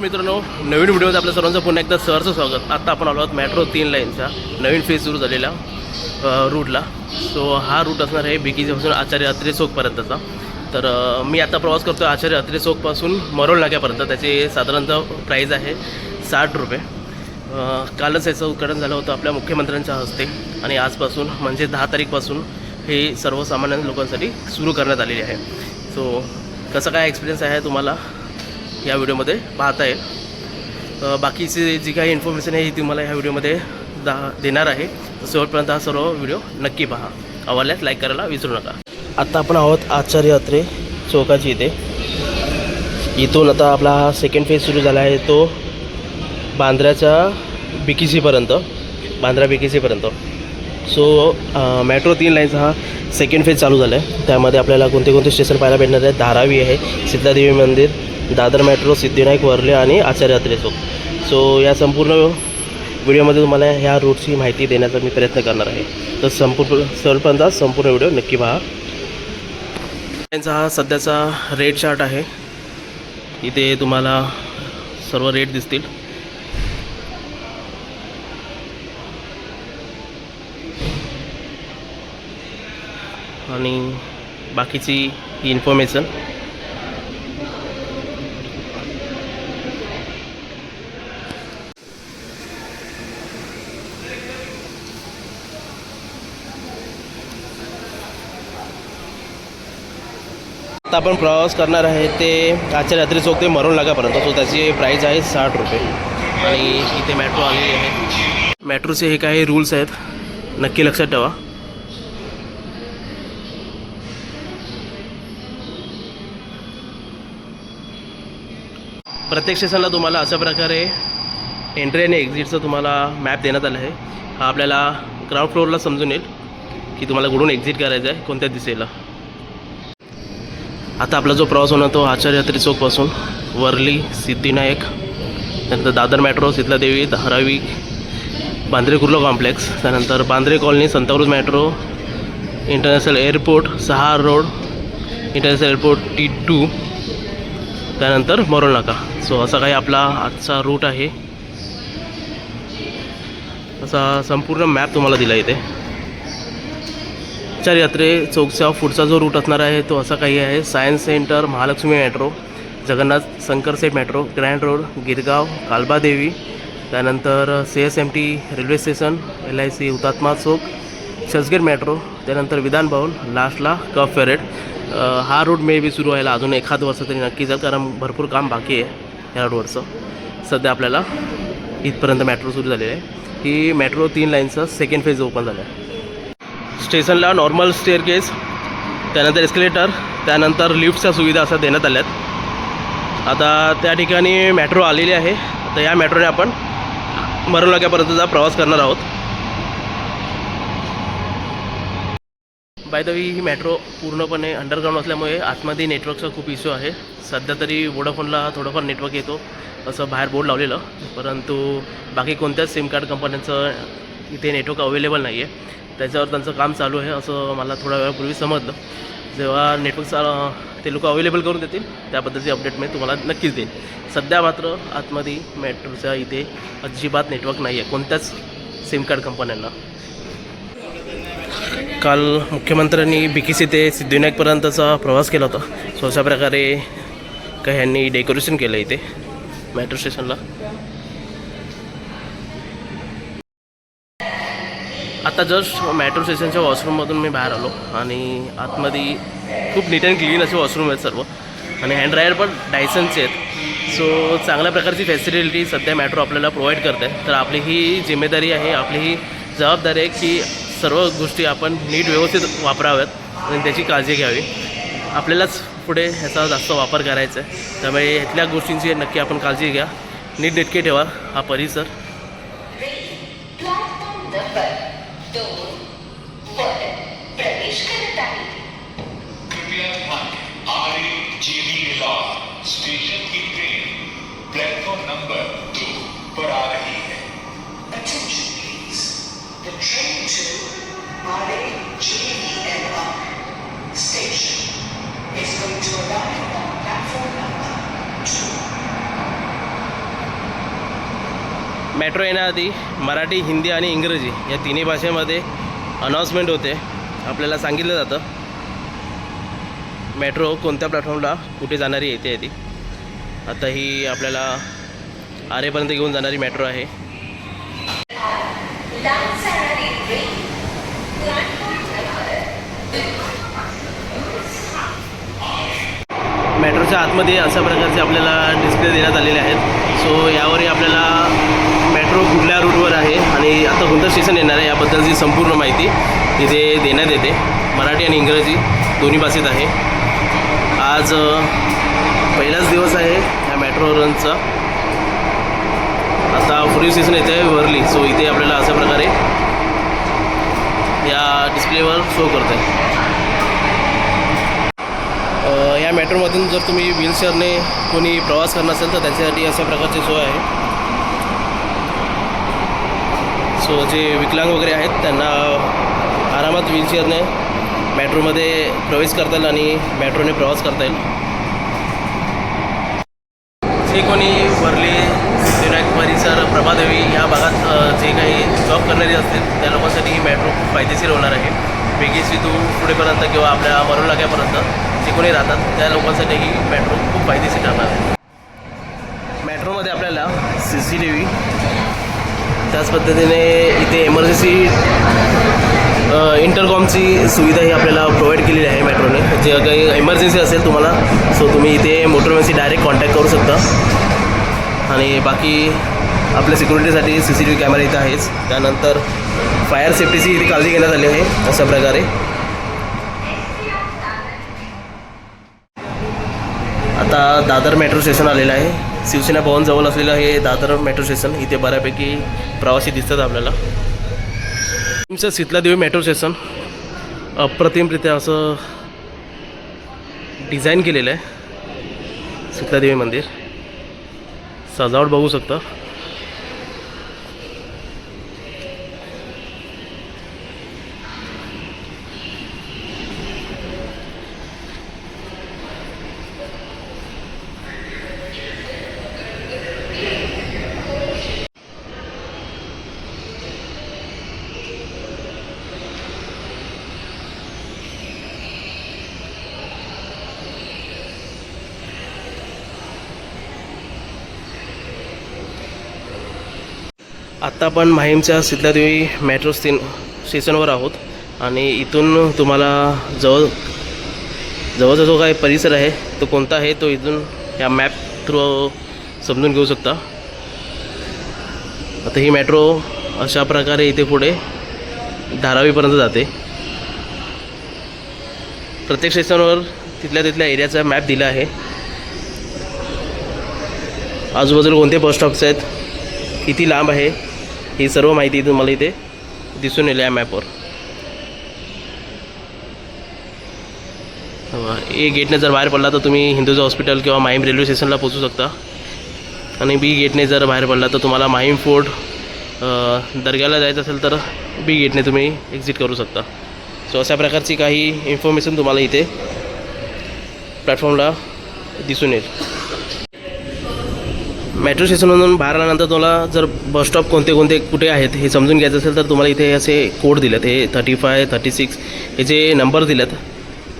मित्रांनो नवीन व्हिडिओमध्ये आपल्या सर्वांचं पुन्हा एकदा सरचं स्वागत. आता आपण आलो आहोत मेट्रो तीन लाईनचा नवीन फेज सुरू झालेला रूटला सो हा रूट असणार आहे बिकीजीपासून आचार्य अत्रे चौकपर्यंतचा तर मी आता प्रवास करतो आचार्य अत्रे चौकपासून मरोळ नाक्यापर्यंत. त्याचे साधारणतः प्राईज आहे साठ रुपये. कालच याचं उद्घाटन झालं होतं आपल्या मुख्यमंत्र्यांच्या हस्ते. आणि आजपासून म्हणजे दहा तारीखपासून हे सर्वसामान्य लोकांसाठी सुरू करण्यात आलेले आहे. सो कसं काय एक्सपिरियन्स आहे तुम्हाला? या व्हिडिओमध्ये पाहता येईल. बाकीचे बाकीची जी काही इन्फॉर्मेशन आहे ही तुम्हाला ह्या व्हिडिओमध्ये दा देणार आहे. तर शेवटपर्यंत हा सर्व व्हिडिओ नक्की पहा. आवडल्यास लाईक करायला विसरू नका. आत्ता आपण आहोत आचार्य अत्रे चौकाची इथे. इथून आता आपला हा सेकंड फेज सुरू झाला आहे. तो बांद्र्याच्या बिकीसीपर्यंत बांद्रा बिकीसीपर्यंत. सो मेट्रो तीन लाईनचा हा सेकंड फेज चालू झाला आहे त्यामध्ये आपल्याला कोणते कोणते स्टेशन पाहायला भेटणार आहे धारावी आहे सिद्धादेवी मंदिर दादर मेट्रो सिद्धिनायक वर्ले आणि आचार्य अत्रे चौक सो या संपूर्ण व्हिडिओमध्ये तुम्हाला ह्या रूटची माहिती देण्याचा मी प्रयत्न करणार आहे. तर संपूर्ण सरपंचा संपूर्ण व्हिडिओ नक्की पहा. त्यांचा हा सध्याचा रेट चार्ट आहे. इथे तुम्हाला सर्व रेट दिसतील. आणि बाकीची इन्फॉर्मेशन आता आपण प्रवास करणार आहे ते आजच्या रात्री चौक ते मरून लागापर्यंत. सो त्याची प्राईस आहे साठ रुपये. आणि इथे मेट्रो आलेली आहे. मेट्रोचे हे काही रूल्स आहेत. नक्की लक्षात ठेवा. प्रत्येक स्टेशनला तुम्हाला अशा प्रकारे एंट्री आणि एक्झिटचं तुम्हाला मॅप देण्यात आलं आहे. हा आपल्याला ग्राउंड फ्लोअरला समजून येईल की तुम्हाला कुठून एक्झिट करायचं आहे कोणत्या दिशेला. आता आपला जो प्रवास होणार तो आचार्यात्री चौकपासून वर्ली सिद्धिनायक त्यानंतर दादर मेट्रो सितलादेवी धारावी बांद्रे कुर्ला कॉम्प्लेक्स त्यानंतर Bandre colony Santacruz metro international airport सहा road international airport T two त्यानंतर मरोल नाका सो असा काही आपला आजचा रूट आहे. असा संपूर्ण मॅप तुम्हाला दिला इथे. चार यात्रे चौकचा पुढचा जो रूट असणार आहे तो असा काही आहे. Science centre Mahalaxmi metro Jagannath Shankarseth metro Grant Road Girgaon Kalbadevi त्यानंतर C S M T railway station L I C Hutatma Chowk Churchgate metro त्यानंतर विधान भवन लास्टला कप फेरेट हा रूट मे बी सुरू व्हायला अजून एखाद वर्ष तरी नक्की जाईल कारण भरपूर काम बाकी आहे या रोडवरचं सध्या आपल्याला इथपर्यंत मेट्रो सुरू झालेली आहे. ही मेट्रो तीन लाईनचं सेकंड फेज ओपन झालं आहे स्टेशनला नॉर्मल स्टेअरकेस त्यानंतर एस्केलेटर त्यानंतर लिफ्टच्या सुविधा असा देण्यात आल्यात. आता त्या ठिकाणी मेट्रो आलेली आहे. तर या मेट्रोने आपण मरणलाग्यापर्यंतचा प्रवास करणार आहोत. बाय द वी ही मेट्रो पूर्णपणे अंडरग्राऊंड असल्यामुळे आतमध्ये नेटवर्कचा खूप इश्यू आहे. सध्या तरी वोडाफोनला थोडंफार नेटवर्क येतो असं बाहेर बोर्ड लावलेलं. परंतु बाकी कोणत्याच सिम कार्ड कंपन्यांचं इथे नेटवर्क अवेलेबल नाही आहे त्याच्यावर त्यांचं काम चालू आहे असं मला थोड्या वेळापूर्वी समजलं. जेव्हा नेटवर्क ते लोक अवेलेबल करून देतील त्याबद्दलची अपडेट मी तुम्हाला नक्कीच देईन. सध्या मात्र आतमध्ये मेट्रोच्या इथे अजिबात नेटवर्क नाही आहे कोणत्याच सिम कार्ड कंपन्यांना काल मुख्यमंत्र्यांनी बिकीसी ते सिद्धिविनायकपर्यंतचा प्रवास केला होता. सो अशा प्रकारे काही यांनी डेकोरेशन केलं इथे मेट्रो स्टेशनला आता जस्ट मेट्रो स्टेशनच्या वॉशरूममधून मी बाहेर आलो आणि आतमध्ये खूप नीट अँड क्लीन असे वॉशरूम आहेत सर्व. आणि हँड ड्रायर पण डायसनचे आहेत. सो चांगल्या प्रकारची फॅसिलिटी सध्या मेट्रो आपल्याला प्रोव्हाइड करते. तर आपली ही जिम्मेदारी आहे आपली ही जबाबदारी आहे की सर्व गोष्टी आपण नीट व्यवस्थित वापराव्यात आणि त्याची काळजी घ्यावी. आपल्यालाच पुढे ह्याचा जास्त वापर करायचा आहे. त्यामुळे ह्यातल्या गोष्टींची नक्की आपण काळजी घ्या. नीटनेटके ठेवा हा परिसर प्लॅटफॉर्म नंबर दोन वर प्रवेश करत आहे कृपया ध्यान दें R A J B L station की ट्रेन प्लेटफॉर्म नंबर दो पर आ रही है Attention please. The train to RAJVLR station. Is going to arrive on platform number 2. Metro येण्याआधी मराठी हिंदी आणि इंग्रजी या तिन्ही भाषेमध्ये अनाऊन्समेंट होते. आपल्याला सांगितलं जातं. मेट्रो कोणत्या प्लॅटफॉर्मला कुठे जाणारी येते आहे ती आता ही आपल्याला आरेपर्यंत घेऊन जाणारी मेट्रो आहे. मेट्रोच्या आतमध्ये अशा प्रकारचे आपल्याला डिस्प्ले देण्यात आलेले आहेत. सो यावरही आपल्याला मेट्रो कुठल्या रूटवर आहे आणि आता कोणतं स्टेशन येणार आहे याबद्दलची संपूर्ण माहिती तिथे देण्यात येते. मराठी आणि इंग्रजी दोन्ही भाषेत आहे. आज पहिलाच दिवस आहे ह्या मेट्रो रनचा आता पुढील स्टेशन येते आहे सो इथे आपल्याला अशा प्रकारे या डिस्प्लेवर शो करते या मेट्रोमधून जर तुम्ही व्हीलचेअरने कोणी प्रवास करणार असेल तर त्याच्यासाठी अशा प्रकारची सोय आहे. सो जे विकलांग वगैरे आहेत त्यांना आरामात व्हीलचेअरने मेट्रोमध्ये प्रवेश करता येईल आणि मेट्रोने प्रवास करता येईल. जे कोणी वरली सिद्धिविनायक परिसर प्रभादेवी या भागात जे काही जॉब करणारी असतील त्या लोकांसाठी ही मेट्रो खूप फायदेशीर होणार आहे. बेगेसी तू पुढेपर्यंत किंवा आपल्या मरून लाग्यापर्यंत जे कोणी राहतात त्या लोकांसाठी ही मेट्रो खूप फायदेशीर ठरणार आहे. मेट्रोमध्ये आपल्याला सी सी टी व्ही त्याच पद्धतीने इथे एमर्जन्सी इंटरकॉमची सुविधा ही आपल्याला प्रोव्हाइड केलेली आहे मेट्रोने जे काही एमर्जन्सी असेल तुम्हाला सो तुम्ही इथे मोटरमॅनशी डायरेक्ट कॉन्टॅक्ट करू शकता. आणि बाकी आपल्या सिक्युरिटीसाठी C C T V camera इथं आहेच. त्यानंतर फायर सेफ्टीची इथे काळजी घेण्यात आली आहे अशा प्रकारे. आता दादर मेट्रो स्टेशन आलेलं आहे. शिवसेना भवन जवळ असलेलं हे दादर मेट्रो स्टेशन इथे बऱ्यापैकी प्रवासी दिसतात आपल्याला. तुमचं शीतलादेवी मेट्रो स्टेशन अप्रतिमरित्या असं डिझाईन केलेलं आहे. शीतलादेवी मंदिर. सजावट बघू शकता. आत्ता आपण माहीमच्या सिद्धदेवी मेट्रो स्टेन स्टेशनवर आहोत. आणि इथून तुम्हाला जवळ जवळचा जो काही परिसर आहे तो कोणता आहे तो इथून ह्या मॅप थ्रू समजून घेऊ शकता. आता ही मेट्रो अशा प्रकारे इथे पुढे धारावीपर्यंत जाते. प्रत्येक स्टेशनवर तिथल्या तिथल्या एरियाचा मॅप दिला आहे. आजूबाजूला कोणते बस स्टॉप्स आहेत? किती लांब आहे? ही सर्व माहिती तुम्हाला इथे दिसून येईल या मॅपवर ए गेटने जर बाहेर पडला तर तुम्ही हिंदूजा हॉस्पिटल किंवा माहीम रेल्वे स्टेशनला पोचू शकता. आणि बी गेटने जर बाहेर पडला तर तुम्हाला माहीम फोर्ट दर्ग्याला जायचं असेल तर बी गेटने तुम्ही एक्झिट करू शकता. सो अशा प्रकारची काही इन्फॉर्मेशन तुम्हाला इथे प्लॅटफॉर्मला दिसून येईल. मेट्रो स्टेशनमधून बाहेर आल्यानंतर तुम्हाला जर बस स्टॉप कोणते कोणते कुठे आहेत हे समजून घ्यायचं असेल तर तुम्हाला इथे असे कोड दिलेत. हे थर्टी फाय थर्टी सिक्स हे जे नंबर दिलेत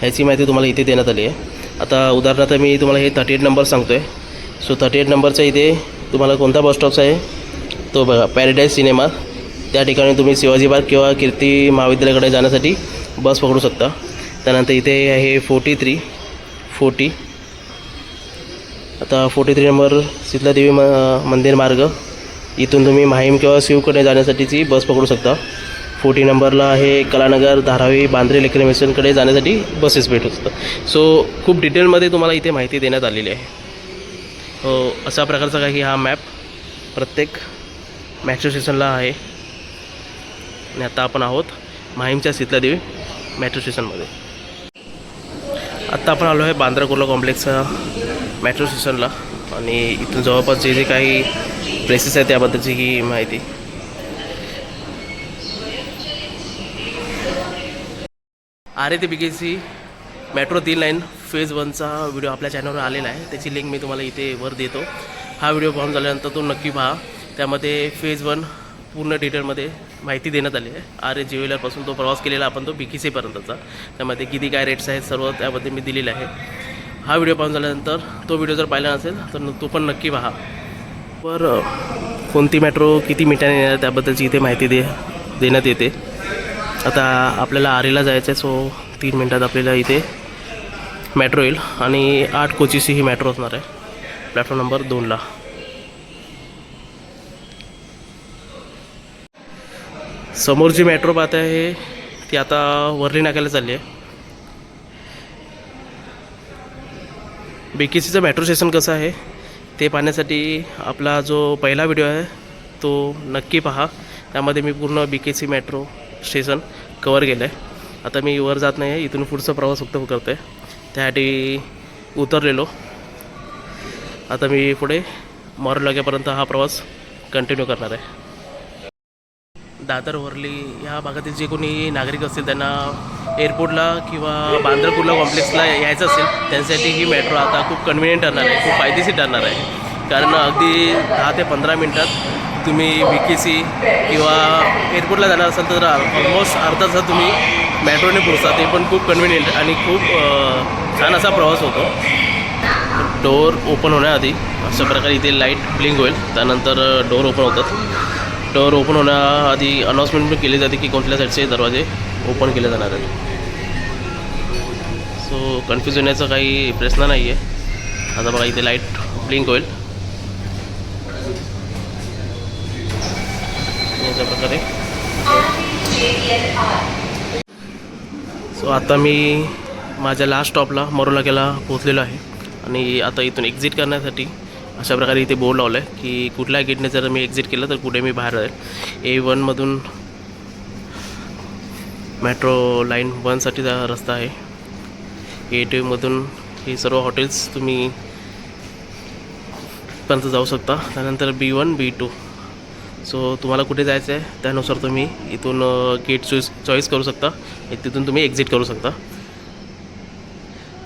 ह्याची माहिती तुम्हाला इथे देण्यात आली आहे. आता उदाहरणार्थ मी तुम्हाला हे थर्टी एट नंबर सांगतो आहे सो थर्टी एट नंबरचा इथे तुम्हाला कोणता बस स्टॉपचा आहे? तो बघा पॅरेडाईज सिनेमा त्या ठिकाणी तुम्ही शिवाजी पार्क किंवा कीर्ती महाविद्यालयाकडे जाण्यासाठी बस पकडू शकता. त्यानंतर इथे आहे फोर्टी थ्री फोर्टी आता फोर्टी थ्री नंबर शीतलादेवी म मंदिर मार्ग. इथून तुम्ही माहीम किंवा शिवकडे जाण्यासाठीची बस पकडू शकता. फोर्टी नंबरला आहे कलानगर धारावी बांद्रे लेकरे मिशनकडे जाण्यासाठी बसेस भेटू शकतात. सो खूप डिटेलमध्ये तुम्हाला इथे माहिती देण्यात आलेली आहे. हो अशा प्रकारचा काही हा मॅप प्रत्येक मेट्रो स्टेशनला आहे. आणि आता आपण आहोत माहीमच्या शीतलादेवी मेट्रो स्टेशनमध्ये आत्ता आपण आलो आहे बांद्रा कुर्ला कॉम्प्लेक्सचा मेट्रो स्टेशनला आणि इथून जवळपास जे जे काही प्लेसेस आहेत त्याबद्दलची ही माहिती. आर ए ते बी सी मेट्रो तीन लाईन फेज वनचा व्हिडिओ आपल्या चॅनलवर आलेला आहे. त्याची लिंक मी तुम्हाला इथे वर देतो. हा व्हिडिओ पाहून झाल्यानंतर तो नक्की पहा. त्यामध्ये फेज वन पूर्ण डिटेलमध्ये माहिती देण्यात आली आहे. आर ए ज्युवेलरपासून तो प्रवास केलेला आपण तो बिकीसीपर्यंतचा त्यामध्ये किती काय रेट्स आहेत सर्व त्यामध्ये मी दिलेले आहे. हा व्हिडिओ पाहून झाल्यानंतर तो व्हिडिओ जर पाहिला नसेल तर तो पण नक्की पहा. वर कोणती मेट्रो किती मिनिटाने येणार त्याबद्दलची इथे माहिती दे देण्यात येते. आता आपल्याला आरेला जायचं आहे सो तीन मिनटात आपल्याला इथे मेट्रो येईल आणि आठ कोचीची ही मेट्रो असणार आहे. प्लॅटफॉर्म नंबर दोनला समोर जी मेट्रो पाहत आहे ती आता वरळी नाक्याला चालली आहे. बी के सीचं मेट्रो स्टेशन कसं आहे ते पाहण्यासाठी आपला जो पहिला व्हिडिओ आहे तो नक्की पहा. त्यामध्ये मी पूर्ण B K C metro station cover केलं आहे आता मी वर जात नाही आहे इथून पुढचा प्रवास फक्त करतो आहे त्यासाठी उतरलेलो. आता मी पुढे मॉरल लागेपर्यंत हा प्रवास कंटिन्यू करणार आहे. दादर वरली ह्या भागातील जे कोणी नागरिक असतील त्यांना एअरपोर्टला किंवा बांद्रपूरला कॉम्प्लेक्सला यायचं असेल त्यांच्यासाठी ही मेट्रो आता खूप कन्व्हिनियंट ठरणार आहे खूप फायदेशीर ठरणार आहे. कारण अगदी दहा ते पंधरा मिनटात तुम्ही बी के सी किंवा एअरपोर्टला जाणार असाल तर ऑलमोस्ट अर्धा तास तुम्ही मेट्रोने पोचता ते पण खूप कन्व्हिनियंट आणि खूप छान असा प्रवास होतो. डोअर ओपन होण्याआधी अशा प्रकारे इथे लाइट ब्लिंक होईल त्यानंतर डोअर ओपन होतात. डोअर ओपन होण्याआधी अनाऊन्समेंट पण केली जाते की कोणत्या साईडचे दरवाजे ओपन केले जाणार आहेत सो कन्फ्यूज होण्याचा काही प्रश्न नाही आहे आता बघा इथे लाइट ब्लिंक होईल. प्रकारे. सो आता मी माझ्या लास्ट स्टॉपला मरोलाक्याला पोहोचलेलो आहे. आणि आता इथून एक्झिट करण्यासाठी अशा प्रकारे इथे बोर्ड लावलं आहे की कुठल्या गेटने जर मी एक्झिट केलं तर कुठे मी बाहेर राहील ए वनमधून मेट्रो लाईन वनसाठीचा रस्ता आहे. ए टीमधून हे सर्व हॉटेल्स तुम्ही पर्यंत जाऊ शकता. त्यानंतर B one B two so तुम्हाला कुठे जायचं आहे त्यानुसार तुम्ही इथून गेट चॉईस चॉईस करू शकता. तिथून तुम्ही एक्झिट करू शकता.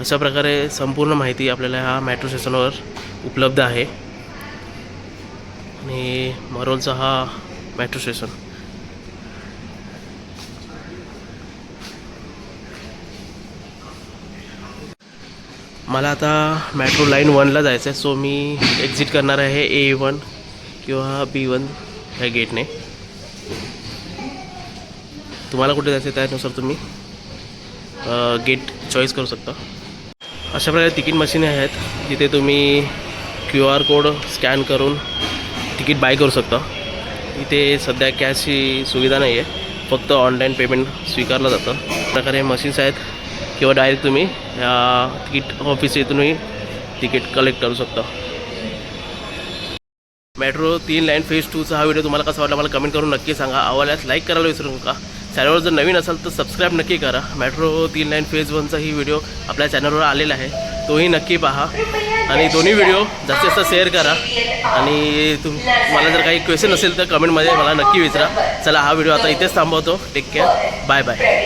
अशा प्रकारे संपूर्ण माहिती आपल्याला ह्या मेट्रो स्टेशनवर उपलब्ध आहे. आणि मरोलचा हा मेट्रो स्टेशन. मला आता मेट्रो लाईन वनला जायचं आहे सो मी एक्झिट करणार आहे ए वन किंवा बी वन ह्या गेटने तुम्हाला कुठे जायचं आहे त्यानुसार तुम्ही गेट चॉईस करू शकता. अशा प्रकारे तिकीट मशीन आहेत जिथे तुम्ही क्यू आर कोड स्कॅन करून तिकीट बाय करू शकता. इथे सध्या कॅशची सुविधा नाही आहे फक्त ऑनलाईन पेमेंट स्वीकारलं जातं. प्रकारे मशीन्स आहेत. किंवा डायरेक्ट तुम्ही या तिकीट ऑफिस येथूनही तिकीट कलेक्ट करू शकता. मेट्रो तीन लाईन फेज टूचा हा व्हिडिओ तुम्हाला कसा वाटला मला कमेंट करून नक्की सांगा. आवडल्यास लाईक करायला विसरू नका. चॅनलवर जर नवीन असाल तर सबस्क्राईब नक्की करा. मेट्रो तीन लाईन फेज वनचाही व्हिडिओ आपल्या चॅनलवर आलेला आहे. तोही नक्की पहा. आणि दोन्ही व्हिडिओ जास्तीत जास्त शेअर करा. आणि तुम मला जर काही क्वेश्चन असेल तर कमेंटमध्ये मला नक्की विचारा. चला हा व्हिडिओ आता इथेच थांबवतो. Take care bye bye